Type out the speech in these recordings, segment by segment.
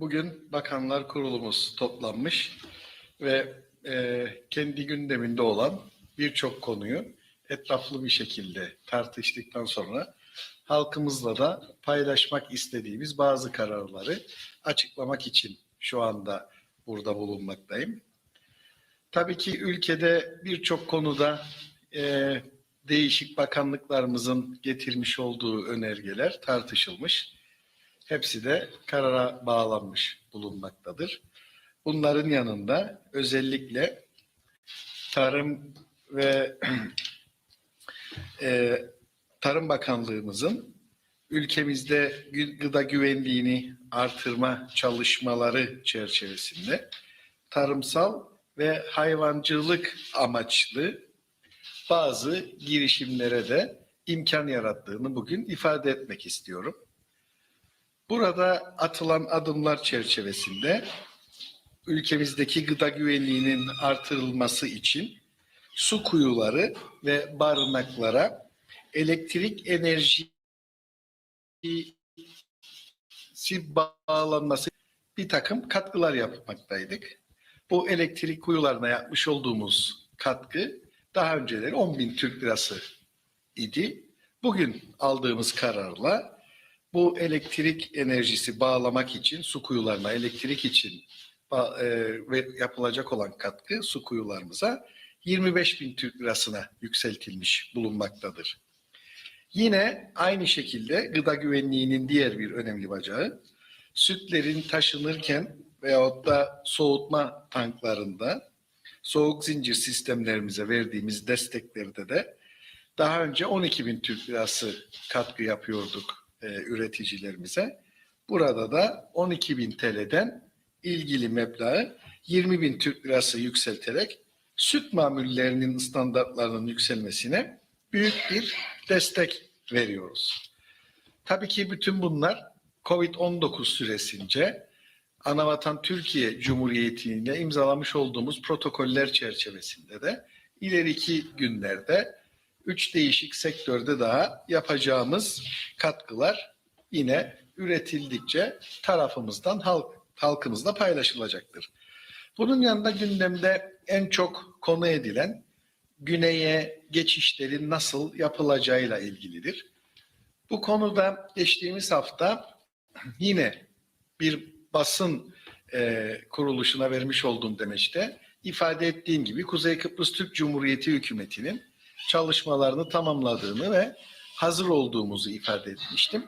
Bugün Bakanlar Kurulumuz toplanmış ve e, kendi gündeminde olan birçok konuyu etraflı bir şekilde tartıştıktan sonra halkımızla da paylaşmak istediğimiz bazı kararları açıklamak için şu anda burada bulunmaktayım. Tabii ki ülkede birçok konuda e, değişik bakanlıklarımızın getirmiş olduğu önergeler tartışılmış. Hepsi de karara bağlanmış bulunmaktadır. Bunların yanında özellikle Tarım ve e, Tarım Bakanlığımızın ülkemizde gı- gıda güvenliğini artırma çalışmaları çerçevesinde tarımsal ve hayvancılık amaçlı bazı girişimlere de imkan yarattığını bugün ifade etmek istiyorum. Burada atılan adımlar çerçevesinde ülkemizdeki gıda güvenliğinin artırılması için su kuyuları ve barınaklara elektrik enerjisi bağlanması bir takım katkılar yapmaktaydık. Bu elektrik kuyularına yapmış olduğumuz katkı daha önceleri 10 bin Türk lirası idi. Bugün aldığımız kararla bu elektrik enerjisi bağlamak için su kuyularına elektrik için e, ve yapılacak olan katkı su kuyularımıza 25 bin Türk lirasına yükseltilmiş bulunmaktadır. Yine aynı şekilde gıda güvenliğinin diğer bir önemli bacağı sütlerin taşınırken veyahut da soğutma tanklarında soğuk zincir sistemlerimize verdiğimiz desteklerde de daha önce 12 bin Türk lirası katkı yapıyorduk e, üreticilerimize. Burada da 12 bin TL'den ilgili meblağı 20 bin Türk lirası yükselterek süt mamullerinin standartlarının yükselmesine büyük bir destek veriyoruz. Tabii ki bütün bunlar COVID-19 süresince Anavatan Türkiye Cumhuriyeti ile imzalamış olduğumuz protokoller çerçevesinde de ileriki günlerde üç değişik sektörde daha yapacağımız katkılar yine üretildikçe tarafımızdan halk, halkımızla paylaşılacaktır. Bunun yanında gündemde en çok konu edilen güneye geçişlerin nasıl yapılacağıyla ilgilidir. Bu konuda geçtiğimiz hafta yine bir basın e, kuruluşuna vermiş olduğum demeçte ifade ettiğim gibi Kuzey Kıbrıs Türk Cumhuriyeti hükümetinin çalışmalarını tamamladığını ve hazır olduğumuzu ifade etmiştim.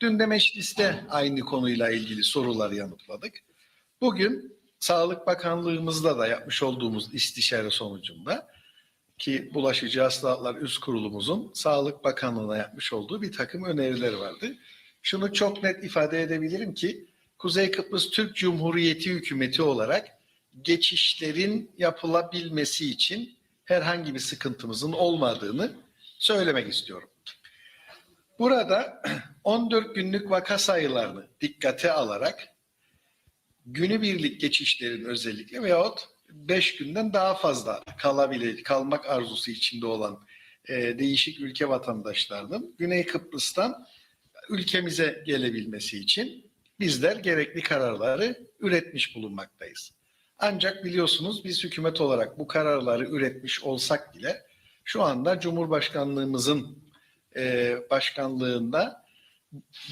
Dün de mecliste aynı konuyla ilgili soruları yanıtladık. Bugün Sağlık Bakanlığımızda da yapmış olduğumuz istişare sonucunda ki Bulaşıcı Hastalıklar Üst Kurulumuzun Sağlık Bakanlığı'na yapmış olduğu bir takım öneriler vardı. Şunu çok net ifade edebilirim ki Kuzey Kıbrıs Türk Cumhuriyeti hükümeti olarak geçişlerin yapılabilmesi için herhangi bir sıkıntımızın olmadığını söylemek istiyorum. Burada 14 günlük vaka sayılarını dikkate alarak günübirlik geçişlerin özellikle veyahut 5 günden daha fazla kalabile, kalmak arzusu içinde olan e, değişik ülke vatandaşlarının Güney Kıbrıs'tan ülkemize gelebilmesi için bizler gerekli kararları üretmiş bulunmaktayız. Ancak biliyorsunuz biz hükümet olarak bu kararları üretmiş olsak bile şu anda Cumhurbaşkanlığımızın e, başkanlığında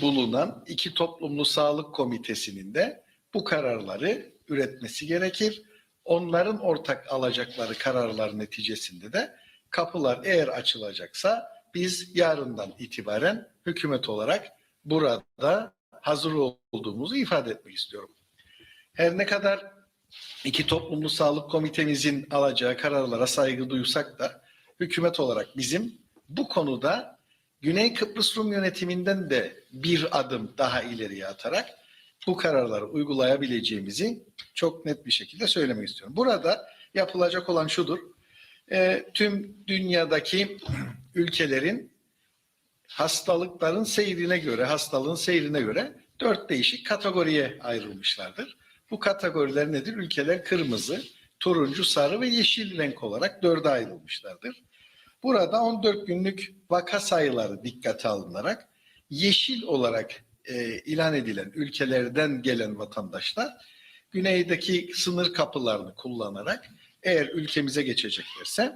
bulunan iki toplumlu sağlık komitesinin de bu kararları üretmesi gerekir. Onların ortak alacakları kararlar neticesinde de kapılar eğer açılacaksa biz yarından itibaren hükümet olarak burada hazır olduğumuzu ifade etmek istiyorum. Her ne kadar iki toplumlu sağlık komitemizin alacağı kararlara saygı duysak da hükümet olarak bizim bu konuda Güney Kıbrıs Rum yönetiminden de bir adım daha ileriye atarak bu kararları uygulayabileceğimizi çok net bir şekilde söylemek istiyorum. Burada yapılacak olan şudur. E, tüm dünyadaki ülkelerin hastalıkların seyrine göre, hastalığın seyrine göre dört değişik kategoriye ayrılmışlardır. Bu kategoriler nedir? Ülkeler kırmızı, turuncu, sarı ve yeşil renk olarak dörde ayrılmışlardır. Burada 14 günlük vaka sayıları dikkate alınarak yeşil olarak e, ilan edilen ülkelerden gelen vatandaşlar güneydeki sınır kapılarını kullanarak eğer ülkemize geçeceklerse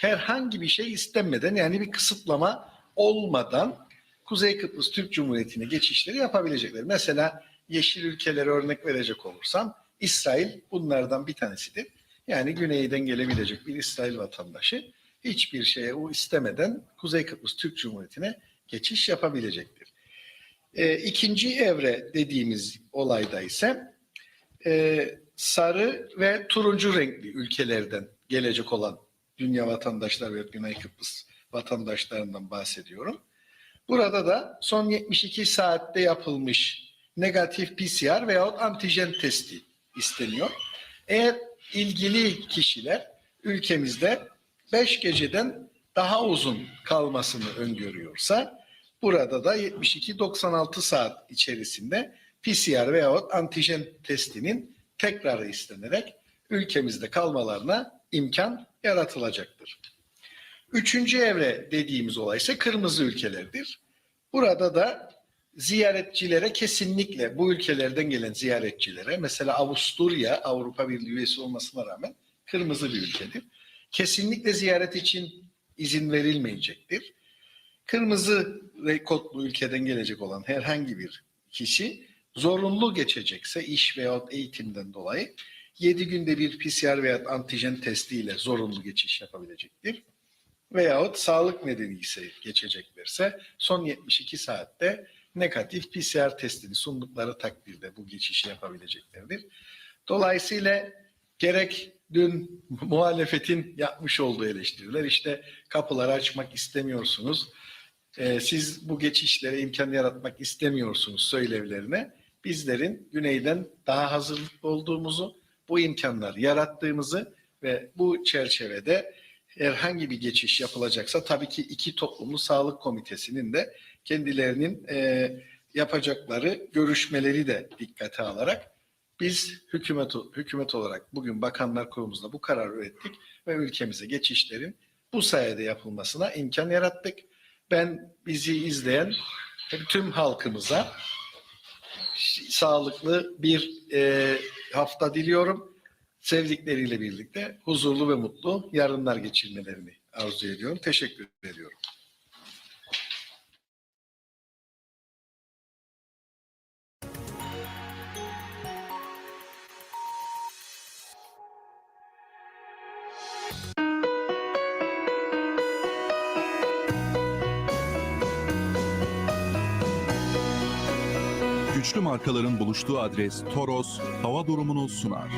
herhangi bir şey istenmeden yani bir kısıtlama olmadan Kuzey Kıbrıs Türk Cumhuriyeti'ne geçişleri yapabilecekler. Mesela yeşil ülkelere örnek verecek olursam İsrail bunlardan bir tanesidir. Yani güneyden gelebilecek bir İsrail vatandaşı hiçbir şeye o istemeden Kuzey Kıbrıs Türk Cumhuriyeti'ne geçiş yapabilecektir. E, ikinci evre dediğimiz olayda ise e, sarı ve turuncu renkli ülkelerden gelecek olan dünya vatandaşlar ve Güney Kıbrıs vatandaşlarından bahsediyorum. Burada da son 72 saatte yapılmış negatif PCR veyahut antijen testi isteniyor. Eğer ilgili kişiler ülkemizde 5 geceden daha uzun kalmasını öngörüyorsa burada da 72-96 saat içerisinde PCR veyahut antijen testinin tekrarı istenerek ülkemizde kalmalarına imkan yaratılacaktır. Üçüncü evre dediğimiz olay ise kırmızı ülkelerdir. Burada da ziyaretçilere kesinlikle bu ülkelerden gelen ziyaretçilere mesela Avusturya Avrupa Birliği üyesi olmasına rağmen kırmızı bir ülkedir. Kesinlikle ziyaret için izin verilmeyecektir. Kırmızı kodlu ülkeden gelecek olan herhangi bir kişi zorunlu geçecekse iş veyahut eğitimden dolayı 7 günde bir PCR veya antijen testiyle zorunlu geçiş yapabilecektir. Veyahut sağlık nedeni ise geçeceklerse son 72 saatte negatif PCR testini sundukları takdirde bu geçişi yapabileceklerdir. Dolayısıyla gerek dün muhalefetin yapmış olduğu eleştiriler işte kapıları açmak istemiyorsunuz, e, siz bu geçişlere imkan yaratmak istemiyorsunuz söylevlerine bizlerin güneyden daha hazırlıklı olduğumuzu, bu imkanları yarattığımızı ve bu çerçevede herhangi bir geçiş yapılacaksa tabii ki iki toplumlu sağlık komitesinin de kendilerinin e, yapacakları görüşmeleri de dikkate alarak biz hükümet hükümet olarak bugün Bakanlar Kurulumuzda bu kararı ürettik ve ülkemize geçişlerin bu sayede yapılmasına imkan yarattık. Ben bizi izleyen tüm halkımıza sağlıklı bir e, hafta diliyorum. Sevdikleriyle birlikte huzurlu ve mutlu yarınlar geçirmelerini arzu ediyorum. Teşekkür ediyorum. Güçlü markaların buluştuğu adres Toros hava durumunu sunar.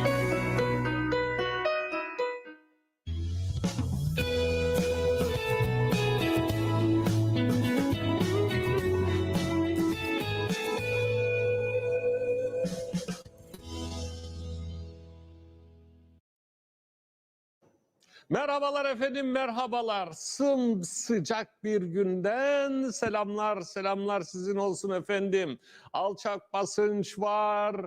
Merhabalar efendim, merhabalar. Sımsıcak bir günden selamlar, selamlar sizin olsun efendim. Alçak basınç var,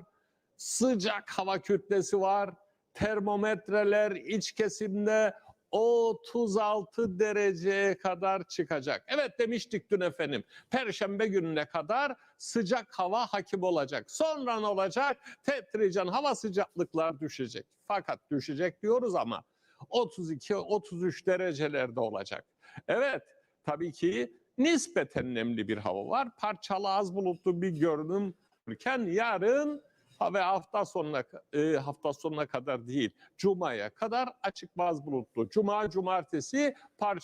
sıcak hava kütlesi var. Termometreler iç kesimde 36 dereceye kadar çıkacak. Evet demiştik dün efendim. Perşembe gününe kadar sıcak hava hakim olacak. Sonra ne olacak? Tetricen hava sıcaklıklar düşecek. Fakat düşecek diyoruz ama 32-33 derecelerde olacak. Evet tabii ki nispeten nemli bir hava var. Parçalı az bulutlu bir görünüm iken yarın ve hafta sonuna e, hafta sonuna kadar değil, cumaya kadar açık baz bulutlu. Cuma, cumartesi parçalı